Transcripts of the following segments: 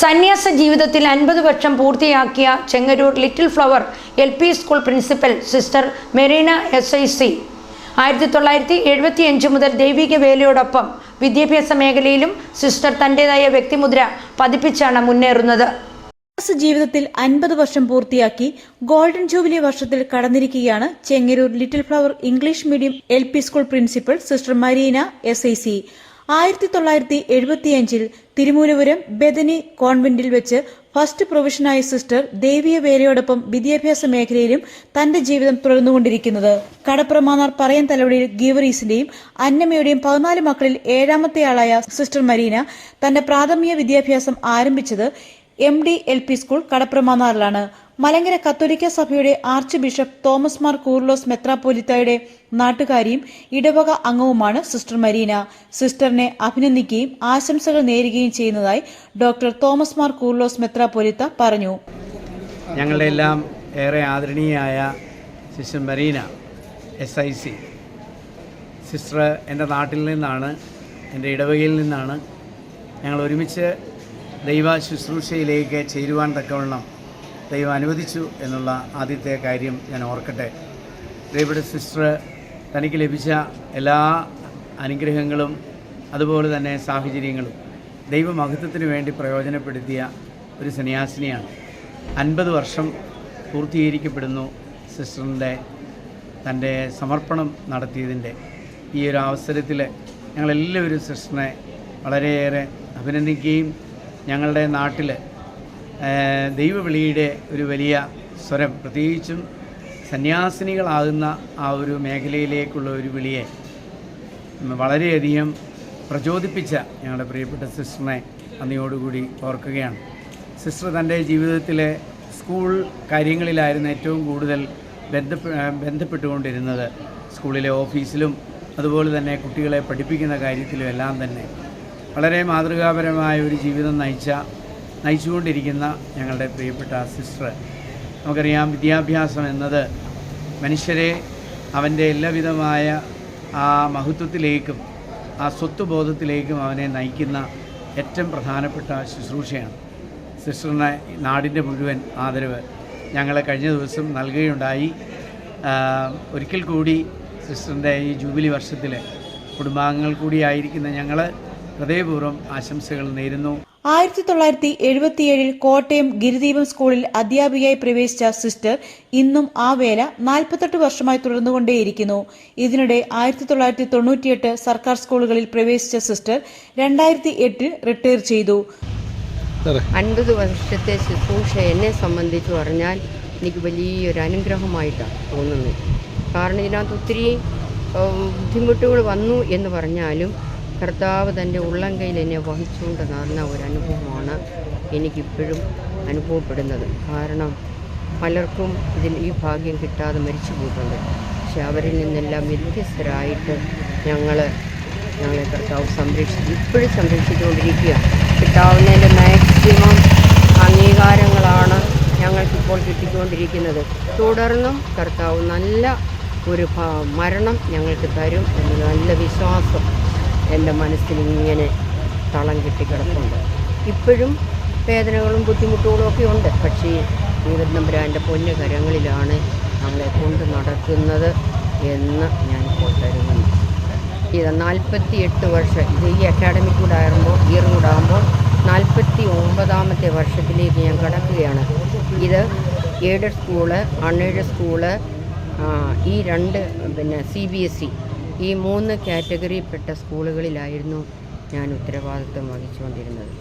സന്യാസ ജീവിതത്തിൽ അൻപത് വർഷം പൂർത്തിയാക്കിയ Chengaroor Little Flower L P school principal sister Marina S I C ആയിരത്തി തൊള്ളായിരത്തി എഴുപത്തി അഞ്ച് മുതൽ ദൈവിക വേലയോടൊപ്പം വിദ്യാഭ്യാസ മേഖലയിലും സിസ്റ്റർ തന്റെതായ വ്യക്തിമുദ്ര പതിപ്പിച്ചാണ് മുന്നേറുന്നത്. ജീവിതത്തിൽ അൻപത് വർഷം പൂർത്തിയാക്കി ഗോൾഡൻ ജൂബിലി വർഷത്തിൽ കടന്നിരിക്കുകയാണ് Chengaroor Little Flower English medium L school principal sister Marina S ആയിരത്തി തൊള്ളായിരത്തി എഴുപത്തിയഞ്ചിൽ തിരുമൂലപുരം ബെദനി കോൺവെന്റിൽ വെച്ച് ഫസ്റ്റ് പ്രൊഫഷനായ സിസ്റ്റർ ദേവിയ വേലയോടൊപ്പം വിദ്യാഭ്യാസ മേഖലയിലും തന്റെ ജീവിതം തുടർന്നുകൊണ്ടിരിക്കുന്നത്. കടപ്രമാനാർ പറയൻ തലവടിയിൽ ഗീവറീസിന്റെയും അന്നമ്മയുടെയും പതിനാല് മക്കളിൽ ഏഴാമത്തെയാളായ സിസ്റ്റർ മരീന തന്റെ പ്രാഥമിക വിദ്യാഭ്യാസം ആരംഭിച്ചത് M D L P school കടപ്രമാന്നാറിലാണ് Malankara കത്തോലിക്ക സഭയുടെ archbishop Thomas Mar Coorilos മെത്രാപ്പോലിത്തയുടെ നാട്ടുകാരിയും ഇടവക അംഗവുമാണ് സിസ്റ്റർ മരീന. സിസ്റ്ററിനെ അഭിനന്ദിക്കുകയും ആശംസകൾ നേരുകയും ചെയ്യുന്നതായി ഡോക്ടർ തോമസ് മാർ കൂർലോസ് മെത്രാപ്പോലിത്ത പറഞ്ഞു. ഞങ്ങളുടെ എല്ലാം ഏറെ ആദരണീയായ sister Marina S I C sister എന്റെ നാട്ടിൽ നിന്നാണ് എന്റെ ഇടവകയിൽ നിന്നാണ് ഞങ്ങൾ ഒരുമിച്ച് ദൈവ ശുശ്രൂഷയിലേക്ക് ചേരുവാൻ തക്കവണ്ണം ദൈവം അനുവദിച്ചു എന്നുള്ള ആദ്യത്തെ കാര്യം ഞാൻ ഓർക്കട്ടെ. ദൈവയുടെ സിസ്റ്റർ തനിക്ക് ലഭിച്ച എല്ലാ അനുഗ്രഹങ്ങളും അതുപോലെ തന്നെ സാഹചര്യങ്ങളും ദൈവമഹത്വത്തിന് വേണ്ടി പ്രയോജനപ്പെടുത്തിയ ഒരു സന്യാസിനിയാണ്. അൻപത് വർഷം പൂർത്തീകരിക്കപ്പെടുന്നു സിസ്റ്ററിന്റെ തന്റെ സമർപ്പണം നടത്തിയതിന്റെ ഈ ഒരു അവസരത്തിൽ ഞങ്ങളെല്ലാവരും സിസ്റ്ററിനെ വളരെയേറെ അഭിനന്ദിക്കുകയും ഞങ്ങളുടെ നാട്ടിൽ ദൈവവിളിയുടെ ഒരു വലിയ സ്വരം. പ്രത്യേകിച്ചും സന്യാസിനികളാകുന്ന ആ ഒരു മേഖലയിലേക്കുള്ള ഒരു വിളിയെ വളരെയധികം പ്രചോദിപ്പിച്ച ഞങ്ങളുടെ പ്രിയപ്പെട്ട സിസ്റ്ററിനെ നന്ദിയോടുകൂടി ഓർക്കുകയാണ്. സിസ്റ്റർ തന്റെ ജീവിതത്തിലെ സ്കൂൾ കാര്യങ്ങളിലായിരുന്നു ഏറ്റവും കൂടുതൽ ബന്ധപ്പെ ബന്ധപ്പെട്ടുകൊണ്ടിരുന്നത്. സ്കൂളിലെ ഓഫീസിലും അതുപോലെ തന്നെ കുട്ടികളെ പഠിപ്പിക്കുന്ന കാര്യത്തിലും എല്ലാം തന്നെ. വളരെ മാതൃകാപരമായ ഒരു ജീവിതം നയിച്ച നയിച്ചുകൊണ്ടിരിക്കുന്ന ഞങ്ങളുടെ പ്രിയപ്പെട്ട സിസ്റ്റർ. നമുക്കറിയാം വിദ്യാഭ്യാസം എന്നത് മനുഷ്യരെ അവന്റെ എല്ലാവിധമായ ആ മഹത്വത്തിലേക്കും ആ സ്വത്വബോധത്തിലേക്കും അവനെ നയിക്കുന്ന ഏറ്റവും പ്രധാനപ്പെട്ട ശുശ്രൂഷയാണ്. സിസ്റ്ററിന് നാടിന്റെ മുഴുവൻ ആദരവ് ഞങ്ങൾ കഴിഞ്ഞ ദിവസം നൽകുകയുണ്ടായി. ഒരിക്കൽ കൂടി സിസ്റ്ററിന്റെ ഈ ജൂബിലി വർഷത്തിൽ കുടുംബാംഗങ്ങൾ കൂടിയായിരിക്കുന്ന ഞങ്ങൾ ഹൃദയപൂർവം ആശംസകൾ നേരുന്നു. ആയിരത്തി തൊള്ളായിരത്തി എഴുപത്തിയേഴിൽ കോട്ടയം ഗിരിദീപം സ്കൂളിൽ അധ്യാപികയായി പ്രവേശിച്ച സിസ്റ്റർ ഇന്നും ആ വേല നാൽപ്പത്തെട്ട് വർഷമായി തുടർന്നുകൊണ്ടേയിരിക്കുന്നു. ഇതിനിടെ ആയിരത്തി തൊള്ളായിരത്തി തൊണ്ണൂറ്റിയെട്ട് സർക്കാർ സ്കൂളുകളിൽ പ്രവേശിച്ച സിസ്റ്റർ രണ്ടായിരത്തി എട്ടിൽ റിട്ടയർ ചെയ്തു. അൻപത് വർഷത്തെ ശുശ്രൂഷ എന്നെ സംബന്ധിച്ച് പറഞ്ഞാൽ എനിക്ക് വലിയൊരു അനുഗ്രഹമായിട്ടാണ് തോന്നുന്നത്. കാരണം ഇതിനകത്ത് ഒത്തിരി ബുദ്ധിമുട്ടുകൾ വന്നു എന്ന് പറഞ്ഞാലും കർത്താവ് തന്റെ ഉള്ളം കയ്യിൽ എന്നെ വഹിച്ചുകൊണ്ട് നടന്ന ഒരു അനുഭവമാണ് എനിക്കിപ്പോഴും അനുഭവപ്പെടുന്നത്. കാരണം പലർക്കും ഇതിൽ ഈ ഭാഗ്യം കിട്ടാതെ മരിച്ചു പോയിട്ടുണ്ട് പക്ഷെ അവരിൽ നിന്നെല്ലാം വ്യത്യസ്തരായിട്ട് ഞങ്ങൾ ഞങ്ങളെ കർത്താവ് സംരക്ഷിച്ച് ഇപ്പോഴും സംരക്ഷിച്ചുകൊണ്ടിരിക്കുക. കിട്ടാവുന്നതിന്റെ മാക്സിമം അംഗീകാരങ്ങളാണ് ഞങ്ങൾക്കിപ്പോൾ കിട്ടിക്കൊണ്ടിരിക്കുന്നത്. തുടർന്നും കർത്താവ് നല്ല ഒരു മരണം ഞങ്ങൾക്ക് തരും എന്ന നല്ല വിശ്വാസം എന്റെ മനസ്സിൽ ഇങ്ങനെ തളം കെട്ടിക്കിടപ്പുണ്ട് ഇപ്പോഴും വേദനകളും ബുദ്ധിമുട്ടുകളും ഒക്കെ ഉണ്ട്. പക്ഷേ ദൈവനമ്പുരാന്റെ പൊന്നു കരങ്ങളിലാണ് നമ്മളെ കൊണ്ട് നടക്കുന്നത് എന്ന് ഞാനിപ്പോൾ കരുതുന്നു ഇത് നാൽപ്പത്തി എട്ട് വർഷം ഇത് ഈ അക്കാഡമിക് കൂടെ ആകുമ്പോൾ ഇയർ കൂടെ ആകുമ്പോൾ നാൽപ്പത്തി ഒമ്പതാമത്തെ വർഷത്തിലേക്ക് ഞാൻ കടക്കുകയാണ്. ഇത് എയ്ഡഡ് സ്കൂൾ അൺഎയ്ഡഡ് സ്കൂൾ ഈ രണ്ട് പിന്നെ സി ബി എസ് ഇ. ഈ മൂന്ന് കാറ്റഗറിയിൽപ്പെട്ട സ്കൂളുകളിലായിരുന്നു ഞാൻ ഉത്തരവാദിത്വം വഹിച്ചുകൊണ്ടിരുന്നത്.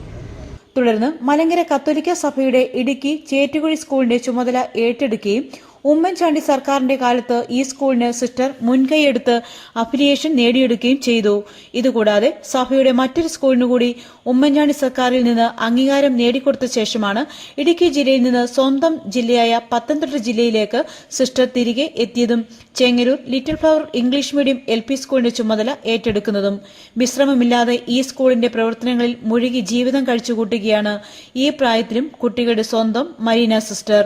തുടർന്ന് മലങ്കര കത്തോലിക്ക സഭയുടെ ഇടുക്കി ചേറ്റുകുഴി സ്കൂളിന്റെ ചുമതല ഏറ്റെടുക്കുകയും ഉമ്മൻചാണ്ടി സർക്കാരിന്റെ കാലത്ത് ഈ സ്കൂളിന് സിസ്റ്റർ മുൻകൈയെടുത്ത് അഫിലിയേഷൻ നേടിയെടുക്കുകയും ചെയ്തു. ഇതുകൂടാതെ സഭയുടെ മറ്റൊരു സ്കൂളിനു കൂടി ഉമ്മൻചാണ്ടി സർക്കാരിൽ നിന്ന് അംഗീകാരം നേടിക്കൊടുത്ത ശേഷമാണ് ഇടുക്കി ജില്ലയിൽ നിന്ന് സ്വന്തം ജില്ലയായ പത്തനംതിട്ട ജില്ലയിലേക്ക് സിസ്റ്റർ തിരികെ എത്തിയതും Chengaroor Little Flower English medium L P സ്കൂളിന്റെ ചുമതല ഏറ്റെടുക്കുന്നതും. വിശ്രമമില്ലാതെ ഈ സ്കൂളിന്റെ പ്രവർത്തനങ്ങളിൽ മുഴുകി ജീവിതം കഴിച്ചുകൂട്ടുകയാണ് ഈ പ്രായത്തിലും കുട്ടികളുടെ സ്വന്തം മരീന സിസ്റ്റർ.